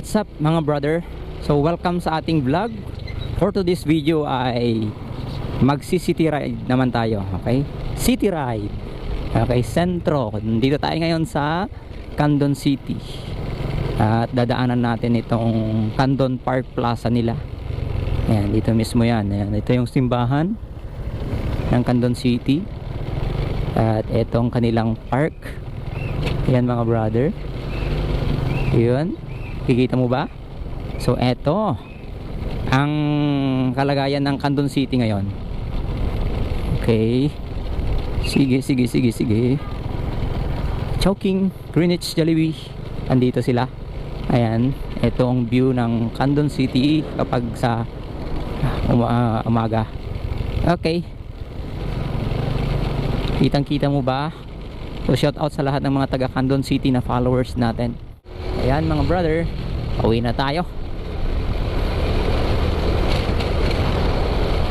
What's up mga brother? So welcome sa ating vlog. For today's video ay magsi city ride naman tayo, okay? City ride. Okay, sentro. Dito tayo ngayon sa Candon City. At dadaanan natin itong Candon Park Plaza nila. Ayan, dito mismo yan. Ayan, ito yung simbahan ng Candon City. At itong kanilang park. Ayan mga brother. Yun. Kikita mo ba? So, eto. Ang kalagayan ng Candon City ngayon. Okay. Sige, sige, sige, sige. Chowking, Greenwich, Jollibee. Andito sila. Ayan. Ito ang view ng Candon City kapag sa um, ah, umaga. Okay. Kitang-kita mo ba? So shout out sa lahat ng mga taga Candon City na followers natin. Ayan mga brother, pauwi na tayo.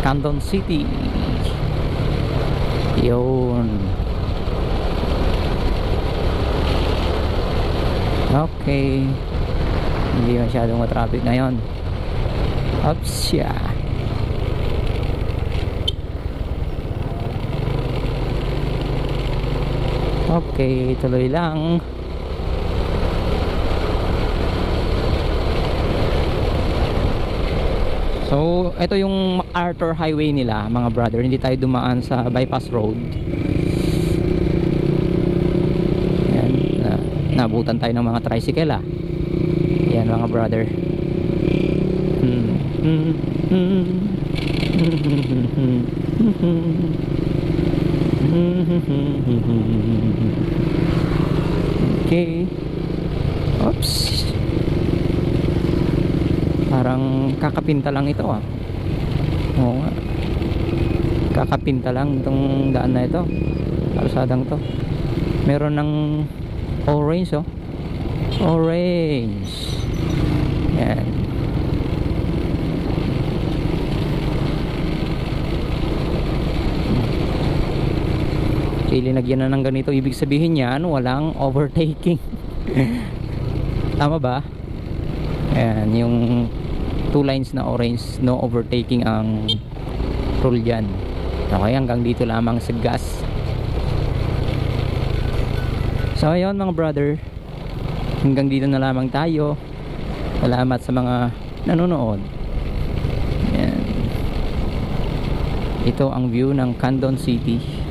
Candon City. Yun. Okay. Hindi masyadong matraffic ngayon. Oops, yeah. Okay, tuloy lang. So, ito yung MacArthur Highway nila, mga brother. Hindi tayo dumaan sa bypass road. Ayan, na, nabutan tayo ng mga tricycle ah. Ayan mga brother. Hmm. Hmm. Okay. Oops. Parang kakapinta lang ito ah. Oo nga. Kakapinta lang itong daan na ito. Kalsadang to. Meron ng orange oh. Orange. Yan. Okay, linagyan na ng ganito. Ibig sabihin yan, walang overtaking. Tama ba? Ayan, yung two lines na orange, no overtaking ang rule dyan. Okay, hanggang dito lamang sa gas. So, ayun mga brother. Hanggang dito na lamang tayo. Salamat sa mga nanonood. Ayan. Ito ang view ng Candon City.